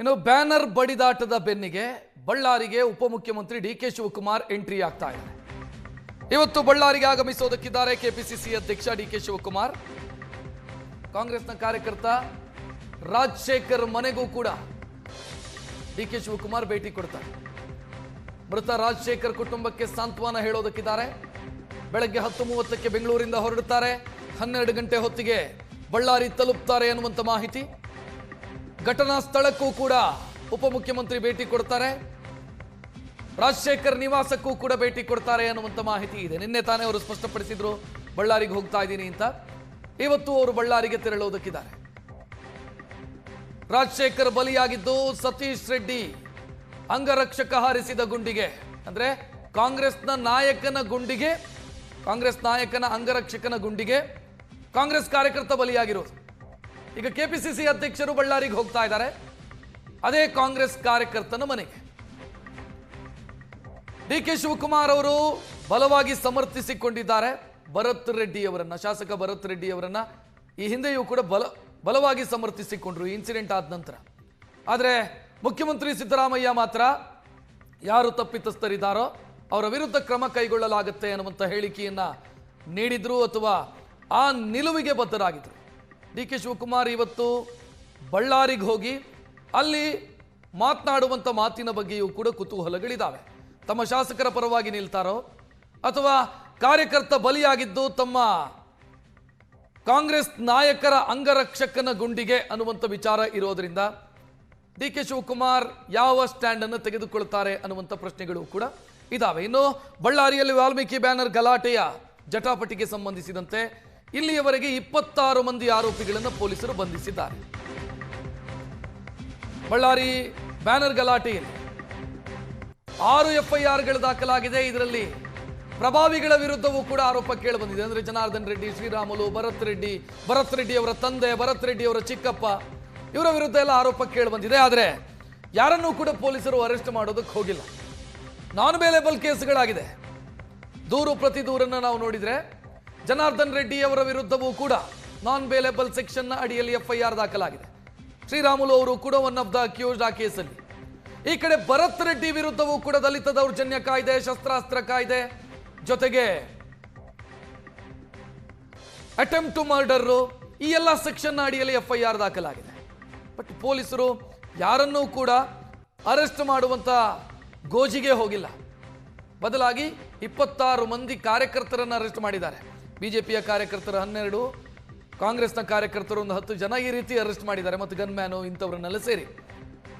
ಇನ್ನು ಬ್ಯಾನರ್ ಬಡಿದಾಟದ ಬೆನ್ನಿಗೆ ಬಳ್ಳಾರಿಗೆ ಉಪಮುಖ್ಯಮಂತ್ರಿ ಡಿ ಕೆ ಶಿವಕುಮಾರ್ ಎಂಟ್ರಿ ಆಗ್ತಾ ಇದೆ. ಇವತ್ತು ಬಳ್ಳಾರಿಗೆ ಆಗಮಿಸೋದಕ್ಕಿದ್ದಾರೆ ಕೆಪಿಸಿಸಿ ಅಧ್ಯಕ್ಷ ಡಿ ಕೆ ಶಿವಕುಮಾರ್. ಕಾಂಗ್ರೆಸ್ನ ಕಾರ್ಯಕರ್ತ ರಾಜಶೇಖರ್ ಮನೆಗೂ ಕೂಡ ಡಿ ಕೆ ಶಿವಕುಮಾರ್ ಭೇಟಿ ಕೊಡ್ತಾರೆ. ಮೃತ ರಾಜಶೇಖರ್ ಕುಟುಂಬಕ್ಕೆ ಸಾಂತ್ವನ ಹೇಳೋದಕ್ಕಿದ್ದಾರೆ. ಬೆಳಗ್ಗೆ ಹತ್ತು ಮೂವತ್ತಕ್ಕೆ ಬೆಂಗಳೂರಿಂದ ಹೊರಡುತ್ತಾರೆ. ಹನ್ನೆರಡು ಗಂಟೆ ಹೊತ್ತಿಗೆ ಬಳ್ಳಾರಿ ತಲುಪ್ತಾರೆ ಅನ್ನುವಂಥ ಮಾಹಿತಿ. ಘಟನಾ ಸ್ಥಳಕ್ಕೂ ಕೂಡ ಉಪಮುಖ್ಯಮಂತ್ರಿ ಭೇಟಿ ಕೊಡ್ತಾರೆ. ರಾಜಶೇಖರ್ ನಿವಾಸಕ್ಕೂ ಕೂಡ ಭೇಟಿ ಕೊಡ್ತಾರೆ ಅನ್ನುವಂಥ ಮಾಹಿತಿ ಇದೆ. ನಿನ್ನೆ ತಾನೇ ಅವರು ಸ್ಪಷ್ಟಪಡಿಸಿದ್ರು, ಬಳ್ಳಾರಿಗೆ ಹೋಗ್ತಾ ಇದ್ದೀನಿ ಅಂತ. ಇವತ್ತು ಅವರು ಬಳ್ಳಾರಿಗೆ ತೆರಳುವುದಕ್ಕಿದ್ದಾರೆ ರಾಜಶೇಖರ್ ಬಲಿಯಾಗಿದ್ದು ಸತೀಶ್ ರೆಡ್ಡಿ ಅಂಗರಕ್ಷಕ ಹಾರಿಸಿದ ಗುಂಡಿಗೆ. ಅಂದ್ರೆ ಕಾಂಗ್ರೆಸ್ನ ನಾಯಕನ ಗುಂಡಿಗೆ, ಕಾಂಗ್ರೆಸ್ ನಾಯಕನ ಅಂಗರಕ್ಷಕನ ಗುಂಡಿಗೆ ಕಾಂಗ್ರೆಸ್ ಕಾರ್ಯಕರ್ತ ಬಲಿಯಾಗಿರೋದು. ಈಗ ಕೆಪಿಸಿಸಿ ಅಧ್ಯಕ್ಷರು ಬಳ್ಳಾರಿಗೆ ಹೋಗ್ತಾ ಇದ್ದಾರೆ. ಅದೇ ಕಾಂಗ್ರೆಸ್ ಕಾರ್ಯಕರ್ತನ ಮನೆಗೆ. ಡಿ ಕೆ ಶಿವಕುಮಾರ್ ಅವರು ಬಲವಾಗಿ ಸಮರ್ಥಿಸಿಕೊಂಡಿದ್ದಾರೆ. ಭರತ್ ರೆಡ್ಡಿ ಅವರನ್ನ, ಶಾಸಕ ಭರತ್ ರೆಡ್ಡಿ ಅವರನ್ನ ಈ ಹಿಂದೆಯೂ ಕೂಡ ಬಲ, ಬಲವಾಗಿ ಸಮರ್ಥಿಸಿಕೊಂಡ್ರು ಇನ್ಸಿಡೆಂಟ್ ಆದ ನಂತರ. ಆದರೆ ಮುಖ್ಯಮಂತ್ರಿ ಸಿದ್ದರಾಮಯ್ಯ ಮಾತ್ರ ಯಾರು ತಪ್ಪಿತಸ್ಥರಿದ್ದಾರೋ ಅವರ ವಿರುದ್ಧ ಕ್ರಮ ಕೈಗೊಳ್ಳಲಾಗುತ್ತೆ ಅನ್ನುವಂಥ ಹೇಳಿಕೆಯನ್ನ ನೀಡಿದ್ರು ಅಥವಾ ಆ ನಿಲುವಿಗೆ ಬದ್ಧರಾಗಿದ್ರು. ಡಿ ಕೆ ಶಿವಕುಮಾರ್ ಇವತ್ತು ಬಳ್ಳಾರಿಗೆ ಹೋಗಿ ಅಲ್ಲಿ ಮಾತನಾಡುವಂಥ ಮಾತಿನ ಬಗ್ಗೆಯೂ ಕೂಡ ಕುತೂಹಲಗಳಿದ್ದಾವೆ ತಮ್ಮ ಶಾಸಕರ ಪರವಾಗಿ ನಿಲ್ತಾರೋ? ಅಥವಾ ಕಾರ್ಯಕರ್ತ ಬಲಿಯಾಗಿದ್ದು ತಮ್ಮ ಕಾಂಗ್ರೆಸ್ ನಾಯಕರ ಅಂಗರಕ್ಷಕನ ಗುಂಡಿಗೆ ಅನ್ನುವಂಥ ವಿಚಾರ ಇರೋದರಿಂದ ಡಿ ಕೆ ಶಿವಕುಮಾರ್ ಯಾವ ಸ್ಟ್ಯಾಂಡ್ ಅನ್ನು ತೆಗೆದುಕೊಳ್ತಾರೆ ಅನ್ನುವಂಥ ಪ್ರಶ್ನೆಗಳು ಕೂಡ ಇದಾವೆ. ಇನ್ನು ಬಳ್ಳಾರಿಯಲ್ಲಿ ವಾಲ್ಮೀಕಿ ಬ್ಯಾನರ್ ಗಲಾಟೆಯ ಜಟಾಪಟಿಗೆ ಸಂಬಂಧಿಸಿದಂತೆ ಇಲ್ಲಿಯವರೆಗೆ ಇಪ್ಪತ್ತಾರು ಮಂದಿ ಆರೋಪಿಗಳನ್ನು ಪೊಲೀಸರು ಬಂಧಿಸಿದ್ದಾರೆ. ಬಳ್ಳಾರಿ ಬ್ಯಾನರ್ ಗಲಾಟೆಯಲ್ಲಿ ಆರು ಎಫ್ಐಆರ್ಗಳು ದಾಖಲಾಗಿದೆ. ಇದರಲ್ಲಿ ಪ್ರಭಾವಿಗಳ ವಿರುದ್ಧವೂ ಕೂಡ ಆರೋಪ ಕೇಳಿ ಬಂದಿದೆ. ಅಂದ್ರೆ ಜನಾರ್ದನ್ ರೆಡ್ಡಿ, ಶ್ರೀರಾಮುಲು, ಭರತ್ ರೆಡ್ಡಿ ಭರತ್ ರೆಡ್ಡಿ ಅವರ ತಂದೆ, ಭರತ್ ರೆಡ್ಡಿ ಅವರ ಚಿಕ್ಕಪ್ಪ, ಇವರ ವಿರುದ್ಧ ಎಲ್ಲ ಆರೋಪ ಕೇಳಿ ಬಂದಿದೆ. ಆದರೆ ಯಾರನ್ನೂ ಕೂಡ ಪೊಲೀಸರು ಅರೆಸ್ಟ್ ಮಾಡೋದಕ್ಕೆ ಹೋಗಿಲ್ಲ. ನಾನ್ ಬೇಲೇಬಲ್ ಕೇಸ್ಗಳಾಗಿದೆ. ದೂರು ಪ್ರತಿ ದೂರನ್ನು ನಾವು ನೋಡಿದ್ರೆ ಜನಾರ್ದನ್ ರೆಡ್ಡಿ ಅವರ ವಿರುದ್ಧವೂ ಕೂಡ ನಾನ್ ಬೇಲೆಬಲ್ ಸೆಕ್ಷನ್ನ ಅಡಿಯಲ್ಲಿ ಎಫ್ಐಆರ್ ದಾಖಲಾಗಿದೆ. ಶ್ರೀರಾಮುಲು ಅವರು ಕೂಡ ಒನ್ ಆಫ್ ದ ಅಕ್ಯೂಸ್ಡ್ ಆ ಕೇಸಲ್ಲಿ. ಈ ಕಡೆ ಭರತ್ ರೆಡ್ಡಿ ವಿರುದ್ಧವೂ ಕೂಡ ದಲಿತ ದೌರ್ಜನ್ಯ ಕಾಯ್ದೆ, ಶಸ್ತ್ರಾಸ್ತ್ರ ಕಾಯ್ದೆ. ಜೊತೆಗೆ ಅಟೆಂಪ್ಟ್ ಟು ಮರ್ಡರ್ ಈ ಎಲ್ಲ ಸೆಕ್ಷನ್ ಅಡಿಯಲ್ಲಿ ಎಫ್ಐಆರ್ ದಾಖಲಾಗಿದೆ. ಬಟ್ ಪೊಲೀಸರು ಯಾರನ್ನೂ ಕೂಡ ಅರೆಸ್ಟ್ ಮಾಡುವಂತ ಗೋಜಿಗೆ ಹೋಗಿಲ್ಲ. ಬದಲಾಗಿ ಇಪ್ಪತ್ತಾರು ಮಂದಿ ಕಾರ್ಯಕರ್ತರನ್ನು ಅರೆಸ್ಟ್ ಮಾಡಿದ್ದಾರೆ. ಬಿಜೆಪಿಯ ಕಾರ್ಯಕರ್ತರು ಹನ್ನೆರಡು, ಕಾಂಗ್ರೆಸ್ನ ಕಾರ್ಯಕರ್ತರು ಒಂದು ಹತ್ತು ಜನ ಈ ರೀತಿ ಅರೆಸ್ಟ್ ಮಾಡಿದ್ದಾರೆ ಮತ್ತು ಗನ್ಮ್ಯಾನು ಇಂಥವರನ್ನೆಲ್ಲ ಸೇರಿ.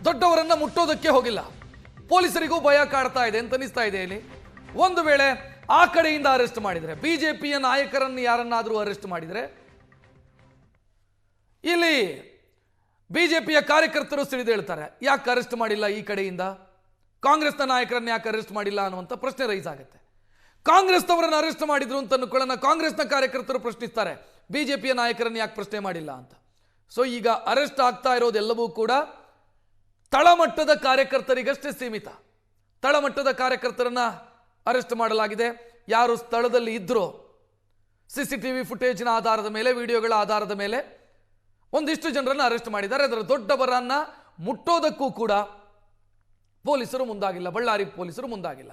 ದೊಡ್ಡವರನ್ನ ಮುಟ್ಟೋದಕ್ಕೆ ಹೋಗಿಲ್ಲ. ಪೊಲೀಸರಿಗೂ ಭಯ ಕಾಡ್ತಾ ಇದೆ ಅಂತ ಅನಿಸ್ತಾ ಇದೆ ಇಲ್ಲಿ. ಒಂದು ವೇಳೆ ಆ ಕಡೆಯಿಂದ ಅರೆಸ್ಟ್ ಮಾಡಿದರೆ, ಬಿಜೆಪಿಯ ನಾಯಕರನ್ನು ಯಾರನ್ನಾದರೂ ಅರೆಸ್ಟ್ ಮಾಡಿದರೆ, ಇಲ್ಲಿ ಬಿಜೆಪಿಯ ಕಾರ್ಯಕರ್ತರು ಸಿಡಿದೇಳ್ತಾರೆ ಯಾಕೆ ಅರೆಸ್ಟ್ ಮಾಡಿಲ್ಲ ಈ ಕಡೆಯಿಂದ? ಕಾಂಗ್ರೆಸ್ನ ನಾಯಕರನ್ನ ಯಾಕೆ ಅರೆಸ್ಟ್ ಮಾಡಿಲ್ಲ ಅನ್ನುವಂಥ ಪ್ರಶ್ನೆ ರೈಸ್ ಆಗುತ್ತೆ. ಕಾಂಗ್ರೆಸ್ನವರನ್ನು ಅರೆಸ್ಟ್ ಮಾಡಿದ್ರು ಅಂತ ಅನ್ಕೊಳ್ಳೋಣ. ಕಾಂಗ್ರೆಸ್ನ ಕಾರ್ಯಕರ್ತರು ಪ್ರಶ್ನಿಸ್ತಾರೆ, ಬಿಜೆಪಿಯ ನಾಯಕರನ್ನು ಯಾಕೆ ಪ್ರಶ್ನೆ ಮಾಡಿಲ್ಲ ಅಂತ? ಸೊ ಈಗ ಅರೆಸ್ಟ್ ಆಗ್ತಾ ಇರೋದೆಲ್ಲವೂ ಕೂಡ ತಳಮಟ್ಟದ ಕಾರ್ಯಕರ್ತರಿಗಷ್ಟೇ ಸೀಮಿತ. ತಳಮಟ್ಟದ ಕಾರ್ಯಕರ್ತರನ್ನ ಅರೆಸ್ಟ್ ಮಾಡಲಾಗಿದೆ. ಯಾರು ಸ್ಥಳದಲ್ಲಿ ಇದ್ರೋ ಸಿ ಸಿ ಟಿ ವಿ ಫುಟೇಜಿನ ಆಧಾರದ ಮೇಲೆ, ವಿಡಿಯೋಗಳ ಆಧಾರದ ಮೇಲೆ ಒಂದಿಷ್ಟು ಜನರನ್ನು ಅರೆಸ್ಟ್ ಮಾಡಿದ್ದಾರೆ. ಅದರ ದೊಡ್ಡವರನ್ನ ಮುಟ್ಟೋದಕ್ಕೂ ಕೂಡ ಪೊಲೀಸರು ಮುಂದಾಗಿಲ್ಲ, ಬಳ್ಳಾರಿ ಪೊಲೀಸರು ಮುಂದಾಗಿಲ್ಲ.